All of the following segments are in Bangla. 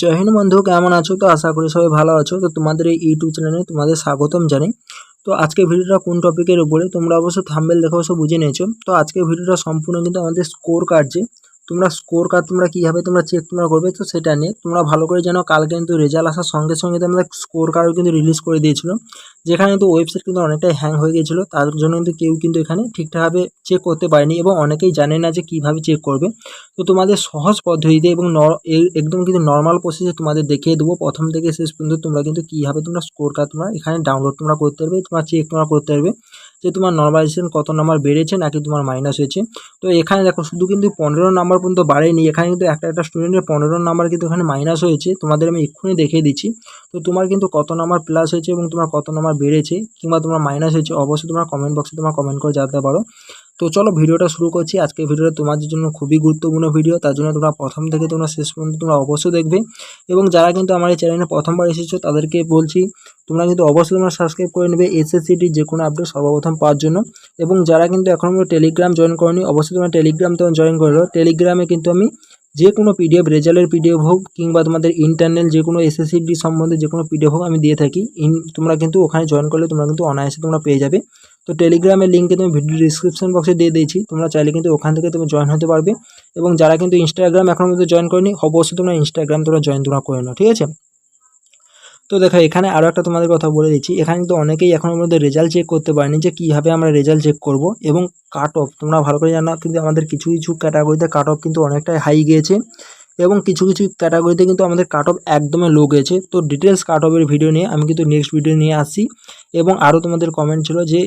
জয় হিন্দ বন্ধু, কেমন আছো? তো আশা করি সবাই ভালো আছো। তো তোমাদের এই ইউটিউব চ্যানেলে তোমাদের স্বাগতম জানাই। তো আজকে ভিডিওটা কোন টপিকের উপরে? তোমরা অবশ্য থাম্বেল দেখে অবশ্য বুঝে নিয়েছো। তো আজকে ভিডিওটা সম্পূর্ণ কিন্তু আমাদের স্কোর কার্ড যে, তোমরা স্কোর কার্ড তোমরা কীভাবে তোমরা চেক তোমরা করবে, তো সেটা নিয়ে তোমরা ভালো করে জানো। কালকে কিন্তু রেজাল্ট আসার সঙ্গে সঙ্গে তোমাদের স্কোর কার্ড কিন্তু রিলিজ করে দিয়েছিল। যেখানে কিন্তু ওয়েবসাইট কিন্তু অনেকটাই হ্যাং হয়ে গিয়েছিল, তার জন্য কিন্তু কেউ কিন্তু এখানে ঠিকঠাকভাবে চেক করতে পারেনি এবং অনেকেই জানে না যে কীভাবে চেক করবে। তো তোমাদের সহজ পদ্ধতিতে এবং একদম কিন্তু নর্মাল প্রসেসে তোমাদের দেখিয়ে দেবো। প্রথম থেকে শেষ পর্যন্ত তোমরা কিন্তু কীভাবে তোমরা স্কোর কার্ড তোমরা এখানে ডাউনলোড তোমরা করতে পারবে, তোমরা চেক তোমরা করতে পারবে যে তোমার নর্মালাইজেশন কত নাম্বার বেড়েছে নাকি তোমার মাইনাস হয়েছে। তো এখানে দেখো, শুধু কিন্তু পনেরো নাম্বার পর্যন্ত বাড়েনি, এখানে কিন্তু একটা একটা স্টুডেন্টের পনেরো নাম্বার কিন্তু এখানে মাইনাস হয়েছে। তোমাদের আমি এক্ষুনি দেখিয়ে দিচ্ছি। তো তোমার কিন্তু কত নাম্বার প্লাস হয়েছে এবং তোমার কত নাম্বার বেড়েছে কিংবা তোমার মাইনাস হয়েছে, অবশ্যই তোমরা কমেন্ট বক্সে তোমরা কমেন্ট করে জানতে পারো। তো চলো ভিডিওটা শুরু করছি। আজকে ভিডিওটা তোমাদের জন্য খুবই গুরুত্বপূর্ণ ভিডিও তার জন্য তোমরা প্রথম থেকে তোমরা শেষ পর্যন্ত তোমরা অবশ্যই দেখবে। এবং যারা কিন্তু আমার এই চ্যানেলে প্রথমবার এসেছ, তাদেরকে বলছি, তোমরা কিন্তু অবশ্যই তোমরা সাবস্ক্রাইব করে নেবে এসএসসিটির যে কোনো আপডেট সর্বপ্রথম পাওয়ার জন্য। এবং যারা কিন্তু এখন টেলিগ্রাম জয়েন করনি, অবশ্যই তোমরা টেলিগ্রাম তো জয়েন করো টেলিগ্রামে কিন্তু আমি যে কোনো পিডিএফ রেজাল্টের পিডিএফ হোক কিংবা তোমাদের ইন্টারনাল যে কোনো এসএসসিডি সম্বন্ধে যে কোনো পিডিএফ হোক আমি দিয়ে থাকি। ইন, তোমরা কিন্তু ওখানে জয়েন করলে তোমরা কিন্তু অনায়াসে তোমরা পেয়ে যাবে। তো টেলিগ্রামের লিঙ্কে তুমি ভিডিও ডিসক্রিপশন বক্সে দিয়ে দিয়েছি। তোমরা চাইলে কিন্তু ওখান থেকে তুমি জয়েন হতে পারবে। এবং যারা কিন্তু ইনস্টাগ্রাম এখনও পর্যন্ত জয়েন করেনি, অবশ্যই তোমরা ইনস্টাগ্রাম তোমরা জয়েন তোমরা করে নাও, ঠিক আছে? তো দেখো, এখানে আরও একটা তোমাদের কথা বলে দিচ্ছি। এখানে কিন্তু অনেকেই এখনও পর্যন্ত রেজাল্ট চেক করতে পারেনি যে কীভাবে আমরা রেজাল্ট চেক করব এবং কাট অফ তোমরা ভালো করে জানো, কিন্তু আমাদের কিছু কিছু ক্যাটাগরিতে কাট অফ কিন্তু অনেকটাই হাই গিয়েছে। এবং কিছু কিছু ক্যাটাগরিতে কিন্তু আমাদের কাট অফ একদমই লো গেছে। তো ডিটেলস কাট অফের ভিডিও নিয়ে আমি কিন্তু নেক্সট ভিডিও নিয়ে আসছি। এবং আরও তোমাদের কমেন্ট ছিল যে,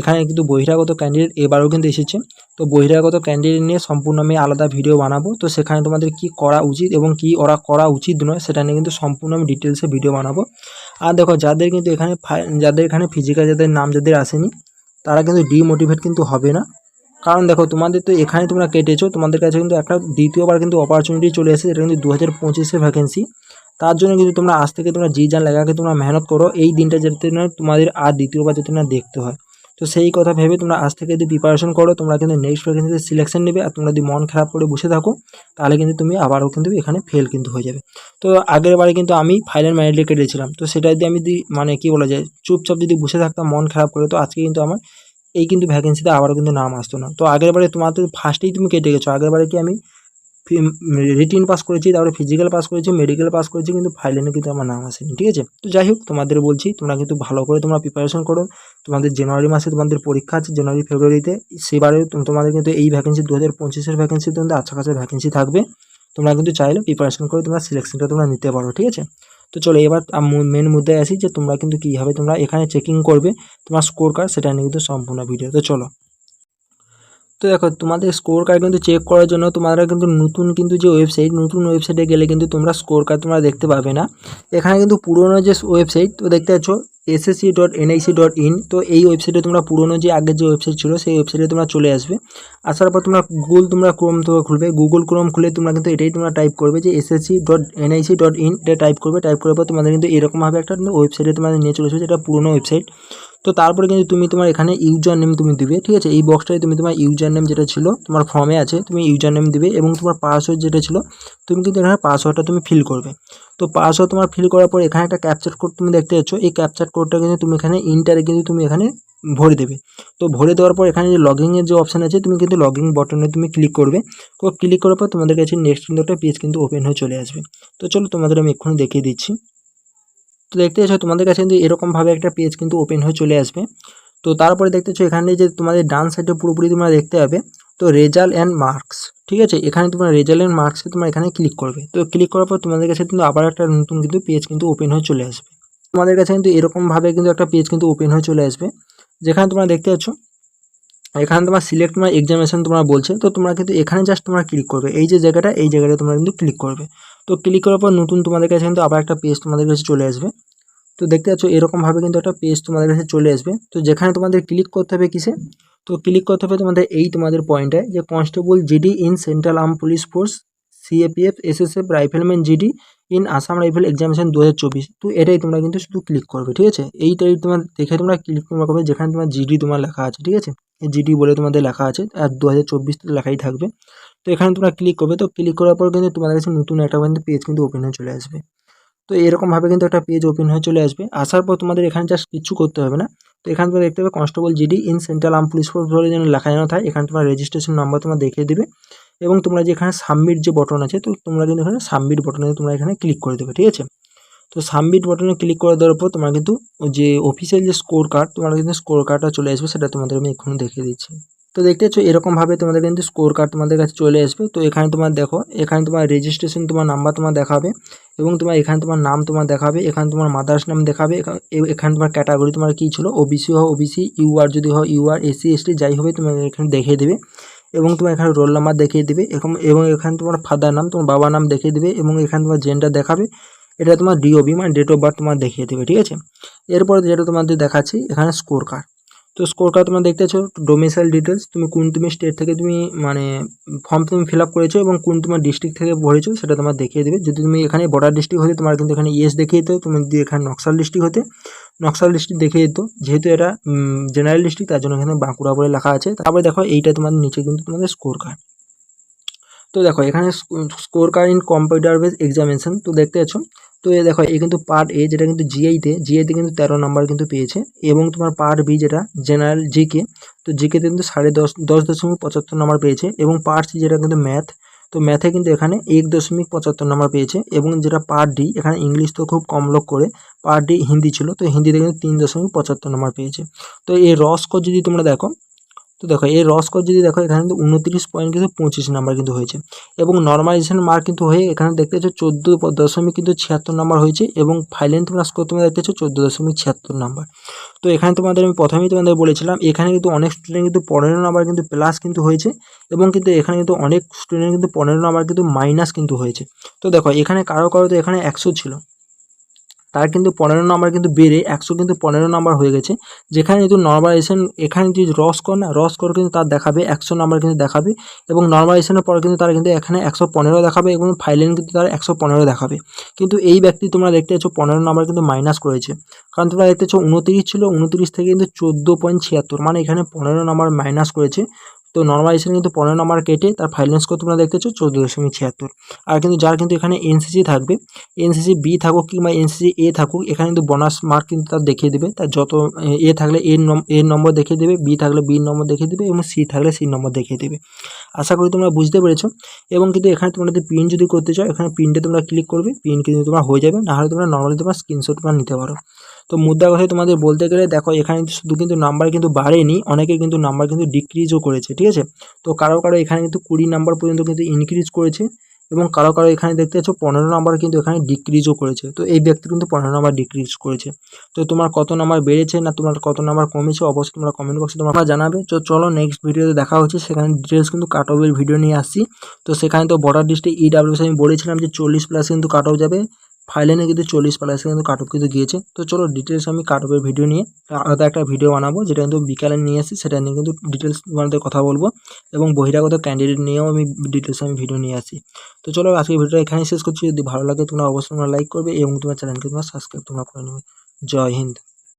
এখানে কিন্তু বহিরাগত ক্যান্ডিডেট এবারও কিন্তু এসেছে। তো বহিরাগত ক্যান্ডিডেট নিয়ে সম্পূর্ণ আমি আলাদা ভিডিও বানাবো। তো সেখানে তোমাদের কি করা উচিত এবং কি ওরা করা উচিত নয়, সেটা নিয়ে কিন্তু সম্পূর্ণ আমি ডিটেলসে ভিডিও বানাবো। আর দেখো, যাদের কিন্তু এখানে যাদের এখানে ফিজিক্যাল যাদের নাম যাদের আসেনি, তারা কিন্তু ডিমোটিভেট কিন্তু হবে না। কারণ দেখো, তোমাদের তো এখানে তোমরা কেটেছো, তোমাদের কাছে কিন্তু একটা দ্বিতীয়বার কিন্তু অপরচুনিটি চলে এসেছে, এটা কিন্তু দু হাজার ভ্যাকেন্সি তার জন্য কিন্তু তোমরা আজ থেকে তোমরা জি জান লাগাকে তোমরা মেহনত করো, এই দিনটা যাতে না তোমাদের আর দ্বিতীয়বার যাতে না দেখতে হয়। তো সেই কথা ভেবে তোমরা আজ থেকে যদি প্রিপারেশন করো, তোমরা কিন্তু নেক্সট ভ্যাকেন্সিতে সিলেকশন নেবে আর তোমরা যদি মন খারাপ করে বসে থাকো, তাহলে কিন্তু তুমি আবারও কিন্তু এখানে ফেল কিন্তু হয়ে যাবে। তো আগের বারে কিন্তু আমি ফাইনাল ম্যারিটে কেটেছিলাম। তো সেটা যদি আমি মানে কি বলা যায়, চুপচাপ যদি বসে থাকতাম, মন খারাপ করে, তো আজকে কিন্তু আমার এই কিন্তু ভ্যাকেন্সিতে আবারও কিন্তু নাম আসতো না। তো আগের বারে তোমার তো ফার্স্টেই তুমি কেটে গেছো, আগের বারে কি আমি রিটিন পাস করেছি, তারপরে ফিজিক্যাল পাস করেছি মেডিকেল পাস করেছি, কিন্তু ফাইলেনে কিন্তু আমার নাম আসেনি, ঠিক আছে? তো যাই হোক, তোমাদের বলছি, তোমরা কিন্তু ভালো করে তোমরা প্রিপারেশন করো। তোমাদের জানুয়ারি মাসে তোমাদের পরীক্ষা আছে জানুয়ারি ফেব্রুয়ারিতে সেবারে তোমাদের কিন্তু এই ভ্যাকেন্সি দু হাজার পঁচিশের ভ্যাকেন্সি তোমাদের আচ্ছা কাছে ভ্যাকেন্সি থাকবে। তোমরা কিন্তু চাইলে প্রিপারেশন করে তোমরা সিলেকশনটা তোমরা নিতে পারো, ঠিক আছে? তো চলো এবার মেন মুদ্রায় আসি যে তোমরা কিন্তু কীভাবে তোমরা এখানে চেকিং করবে তোমার স্কোর কার্ড সেটা নিয়ে কিন্তু সম্পূর্ণ ভিডিও তো চলো। তো দেখো, তোমাদের স্কোর কার্ড কিন্তু চেক করার জন্য তোমরা কিন্তু নতুন কিন্তু যে ওয়েবসাইট নতুন ওয়েবসাইটে গেলে কিন্তু তোমরা স্কোর কার্ড তোমরা দেখতে পাবে না। এখানে কিন্তু পুরোনো যে ওয়েবসাইট তো দেখতে পাচ্ছ SSC dot NIC dot in, তো এই ওয়েবসাইটে তোমরা পুরোনো যে আগের যে ওয়েবসাইট ছিল, সেই ওয়েবসাইটে তোমরা চলে আসবে। আসার পর তোমরা গুগল তোমরা ক্রোম তো খুলবে। গুগল ক্রোম খুলে তোমরা কিন্তু এটাই তোমরা টাইপ করবে যে SSC dot NIC dot in, এটা টাইপ করবে। টাইপ করার পর তোমাদের কিন্তু এরকমভাবে একটা ওয়েবসাইটে তোমাদের নিয়ে চলে আসবে, যেটা পুরোনো ওয়েবসাইট তো তারপরে কিন্তু তুমি তোমার এখানে ইউজার নেম তুমি দিবে, ঠিক আছে? এই বক্সটায় তুমি তোমার ইউজার নেম যেটা ছিল, তোমার ফর্মে আছে, তুমি ইউজার নেম দিবে এবং তোমার পাসওয়ার্ড যেটা ছিল, তুমি কিন্তু এখানে পাসওয়ার্ডটা তুমি ফিল করবে। তো পাসওয়ার্ড তোমার ফিল করার পর এখানে একটা ক্যাপচার কোড তুমি দেখতে পাচ্ছ। এই ক্যাপচার কোডটা কিন্তু তুমি এখানে ইন্টারে কিন্তু তুমি এখানে ভরে দেবে। তো ভরে দেওয়ার পর এখানে যে লগিংয়ের যে অপশান আছে, তুমি কিন্তু লগিং বটনে তুমি ক্লিক করবে। তো ক্লিক করার পর তোমাদের কাছে নেক্সট কিন্তু একটা পেজ কিন্তু ওপেন হয়ে চলে আসবে। তো চলো তোমাদের আমি এক্ষুনি দেখিয়ে দিচ্ছি। তো দেখতে পাচ্ছ তোমাদের কাছে কিন্তু এরকমভাবে একটা পেজ কিন্তু ওপেন হয়ে চলে আসবে। তো তারপরে দেখতে পাচ্ছ এখানে যে তোমাদের ডান সাইডে পুরোপুরি তোমরা দেখতে পাবে। তো রেজাল্ট অ্যান্ড মার্কস ঠিক আছে? এখানে তোমার রেজাল্ট অ্যান্ড মার্কসে তোমার এখানে ক্লিক করবে। তো ক্লিক করার পর তোমাদের কাছে কিন্তু আবার একটা নতুন কিন্তু পেজ কিন্তু ওপেন হয়ে চলে আসবে। তোমাদের কাছে কিন্তু এরকমভাবে কিন্তু একটা পেজ কিন্তু ওপেন হয়ে চলে আসবে। যেখানে তোমরা দেখতে পাচ্ছ, এখানে তোমার সিলেক্ট তোমার এক্সামিনেশন তোমরা বলছে, তো তোমরা কিন্তু এখানে জাস্ট তোমরা ক্লিক করবে। এই যে জায়গাটা, এই জায়গাটা তোমরা কিন্তু ক্লিক করবে। তো ক্লিক করার পর নতুন তোমাদের কাছে কিন্তু আবার একটা পেজ তোমাদের কাছে চলে আসবে। তো দেখতে পাচ্ছ, এরকমভাবে কিন্তু একটা পেজ তোমাদের কাছে চলে আসবে। তো যেখানে তোমাদের ক্লিক করতে হবে কিসে? তো ক্লিক করতে হবে তোমাদের এই তোমাদের পয়েন্টে যে constable GD in central arm police force CAPF SSF rifleman GD in Assam rifle examination দু হাজার চব্বিশ। তো এটাই তোমরা কিন্তু শুধু ক্লিক করবে, ঠিক আছে? এইটাই তোমার দেখে তোমরা ক্লিক করবে যেখানে তোমার জিডি তোমার লেখা আছে, ঠিক আছে? জিডি বলে তোমাদের লেখা আছে, আর দু হাজার চব্বিশ লেখাই থাকবে। তো এখানে তোমরা ক্লিক করবে, তো ক্লিক করার পর কিন্তু তোমাদের কাছে নতুন একটা কিন্তু পেজ কিন্তু ওপেন হয়ে চলে আসবে। তো এরকমভাবে কিন্তু একটা পেজ ওপেন হয়ে চলে আসবে। আসার পর তোমাদের এখানে জাস্ট কিছু করতে হবে না। তো এখান থেকে দেখতে পাবে constable GD in central arm police force বলে যেন লেখা যেন থাকে, এখানে তোমার রেজিস্ট্রেশন নাম্বার তোমরা দেখিয়ে দেবে এবং তোমরা যে এখানে সাবমিট যে বটন আছে, তো তোমরা কিন্তু এখানে সাবমিট বটনে তোমরা এখানে ক্লিক করে দেবে, ঠিক আছে? তো সাবমিট বটনে ক্লিক করে দেওয়ার পর তোমরা কিন্তু যে অফিসিয়াল যে স্কোর কার্ড তোমরা কিন্তু স্কোর কার্ডটা চলে আসবে, সেটা তোমাদের আমি এক্ষুনি দেখিয়ে দিচ্ছি। তো দেখতে পাচ্ছ, এরকমভাবে তোমাদের কিন্তু স্কোর কার্ড তোমাদের কাছে চলে আসবে। তো এখানে তোমার দেখো, এখানে তোমার রেজিস্ট্রেশন তোমার নাম্বার তোমার দেখাবে এবং তোমার এখানে তোমার নাম তোমার দেখাবে, এখানে তোমার মাদার্স নাম দেখাবে এখানে তোমার ক্যাটাগরি তোমার কী ছিল? ওবিসি হও ওবিসি ইউআর যদি হয় ইউআর এসসি এসটি যাই হবে তোমার এখানে দেখিয়ে দেবে এবং তোমার এখানে রোল নাম্বার দেখিয়ে দেবে এরকম এবং এখানে তোমার ফাদার নাম, তোমার বাবার নাম দেখিয়ে দেবে এবং এখানে তোমার জেন্ডার দেখাবে। এটা তোমার ডিওবি মানে ডেট অফ বার্থ তোমার দেখিয়ে দেবে, ঠিক আছে? এরপরে যেটা তোমাদের দেখাচ্ছি, এখানে স্কোর কার্ড তো স্কোর কার্ড তোমরা দেখতে পাচ্ছ ডোমিসাইল ডিটেলস তুমি কোন তুমি স্টেট থেকে তুমি মানে ফর্ম তুমি ফিল আপ করেছ এবং কোন তোমার ডিস্ট্রিক্ট থেকে ভরেছো সেটা তোমার দেখিয়ে দেবে। যদি তুমি এখানে বর্ডার ডিস্ট্রিক্ট হতে, তোমার কিন্তু এখানে ইয়েস দেখিয়ে দিত তুমি যদি এখানে নকশাল ডিস্ট্রিক্ট হতে নকশাল ডিস্ট্রিক্ট দেখিয়ে দিত যেহেতু এটা জেনারেল ডিস্ট্রিক্ট তার জন্য এখানে বাঁকুড়া বলে লেখা আছে। তারপরে দেখো, এইটা তোমাদের নিচে কিন্তু তোমাদের স্কোর কার্ড তো দেখো, এখানে score card in computer base examination তো দেখতে পাচ্ছ তো এ দেখো এই কিন্তু পার্ট এ যেটা কিন্তু জিআইতে জিআইতে কিন্তু তেরো নাম্বার কিন্তু পেয়েছে। এবং তোমার পার্ট বি যেটা জেনারেল জিকে তো জিকেতে কিন্তু সাড়ে দশ দশ দশমিক পঁচাত্তর নাম্বার পেয়েছে। এবং পার্ট সি যেটা কিন্তু ম্যাথ তো ম্যাথে কিন্তু এখানে এক দশমিক পঁচাত্তর নাম্বার পেয়েছে। এবং যেটা পার্ট ডি এখানে ইংলিশ তো খুব কম লোক করে পার্ট ডি হিন্দি ছিল, তো হিন্দিতে কিন্তু তিন দশমিক পঁচাত্তর নাম্বার পেয়েছে। তো এই রস্কো যদি তোমরা দেখো তো দেখো, এই রস্কর যদি দেখো, এখানে কিন্তু উনত্রিশ পয়েন্ট কিন্তু পঁচিশ নাম্বার কিন্তু হয়েছে। এবং নর্মালাইজেশন মার্ক কিন্তু হয়ে এখানে দেখতে পাচ্ছ চোদ্দ দশমিক কিন্তু ছিয়াত্তর নাম্বার হয়েছে এবং ফাইলেন তোমরা স্কোর তোমরা দেখতে পাচ্ছ চোদ্দ দশমিক ছিয়াত্তর নাম্বার তো এখানে তোমাদের আমি প্রথমেই তোমাদের বলেছিলাম, এখানে কিন্তু অনেক স্টুডেন্ট কিন্তু পনেরো নাম্বার কিন্তু প্লাস কিন্তু হয়েছে এবং কিন্তু এখানে কিন্তু অনেক স্টুডেন্ট কিন্তু পনেরো নাম্বার কিন্তু মাইনাস কিন্তু হয়েছে। তো দেখো, এখানে কারও কারও তো এখানে একশো ছিল। তার কিন্তু পনেরো নাম্বার কিন্তু বেড়ে একশো কিন্তু পনেরো নাম্বার হয়ে গেছে। যেখানে কিন্তু নর্মালাইজেশন এখানে যদি রস কর না রস কর কিন্তু তার দেখাবে, একশো নাম্বার কিন্তু দেখাবে এবং নর্মালাইজেশনের পরে কিন্তু তারা কিন্তু এখানে একশো পনেরো দেখাবে এবং ফাইলেন কিন্তু তারা একশো পনেরো দেখাবে। কিন্তু এই ব্যক্তি তোমরা দেখতে পাচ্ছ পনেরো নাম্বার কিন্তু মাইনাস করেছে। কারণ তোমরা দেখতে পাচ্ছ উনতিরিশ ছিল, উনতিরিশ থেকে কিন্তু চোদ্দ পয়েন্ট ছিয়াত্তর মানে এখানে পনেরো নাম্বার মাইনাস করেছে। তো নর্মালাইজেশন কিন্তু পনেরো নম্বর কেটে তার ফাইন্যান্স স্কোর তোমরা দেখতে পাচ্ছ চোদ্দ দশমিক ছিয়াত্তর। আর কিন্তু যার কিন্তু এখানে এনসিসি থাকবে এনসিসি বি থাকুক কিংবা এনসিসি এ থাকুক, এখানে কিন্তু বোনাস মার্ক কিন্তু তার দেখিয়ে দেবে। তার যত, এ থাকলে এর এর নম্বর দেখিয়ে দেবে বি থাকলে বির নম্বর দেখিয়ে দেবে এবং সি থাকলে সির নম্বর দেখিয়ে দেবে। আশা করি তোমরা বুঝতে পেরেছ। এবং কিন্তু এখানে তোমরা যদি প্রিন্ট যদি করতে চাও, এখানে প্রিন্টে তোমরা ক্লিক করবে প্রিন্ট কিন্তু তোমার হয়ে যাবে। না হলে তোমরা নর্মালি তোমরা স্ক্রিনশট তোমরা নিতে পারো। তো মুদ্রা কথায় তোমাদের বলতে গেলে দেখো, এখানে শুধু কিন্তু নাম্বার কিন্তু বাড়েনি অনেকের কিন্তু নাম্বার কিন্তু ডিক্রিজও করেছে, ঠিক আছে? তো কারও কারও এখানে কিন্তু কুড়ি নাম্বার পর্যন্ত কিন্তু ইনক্রিজ করেছে এবং কারও কারও এখানে দেখতে পাচ্ছ পনেরো নাম্বার কিন্তু এখানে ডিক্রিজও করেছে। তো এই ব্যক্তি কিন্তু পনেরো নাম্বার ডিক্রিজ করেছে। তো তোমার কত নাম্বার বেড়েছে না তোমার কত নাম্বার কমেছে অবশ্যই তোমরা কমেন্ট বক্সে তোমরা জানাবে। তো চলো নেক্সট ভিডিওতে দেখা হচ্ছে, সেখানে ডিটেলস কিন্তু কাট অফের ভিডিও নিয়ে আসছি। তো সেখানে তো বর্ডার ডিস্ট্রিক্ট ইডাব্লিউএস আমি বলেছিলাম যে চল্লিশ প্লাস কিন্তু কাট অফ যাবে। ফাইলেনে কিন্তু চল্লিশ প্লাস কিন্তু কাট অফ কিন্তু গিয়েছে। তো চলো ডিটেলস আমি কাট অফের ভিডিও নিয়ে আলাদা একটা ভিডিও বানাবো, যেটা কিন্তু বিকালে নিয়ে আসি সেটা নিয়ে কিন্তু ডিটেলস বানাতে কথা বলব। এবং বহিরাগত ক্যান্ডিডেট নিয়েও আমি ডিটেলস আমি ভিডিও নিয়ে আসি তো চলো আজকে ভিডিওটা এখানেই শেষ করছি। যদি ভালো লাগে তোমরা অবশ্যই তোমরা লাইক করবে এবং তোমার চ্যানেলকে তোমরা সাবস্ক্রাইব তোমরা করে নেবে। জয় হিন্দ।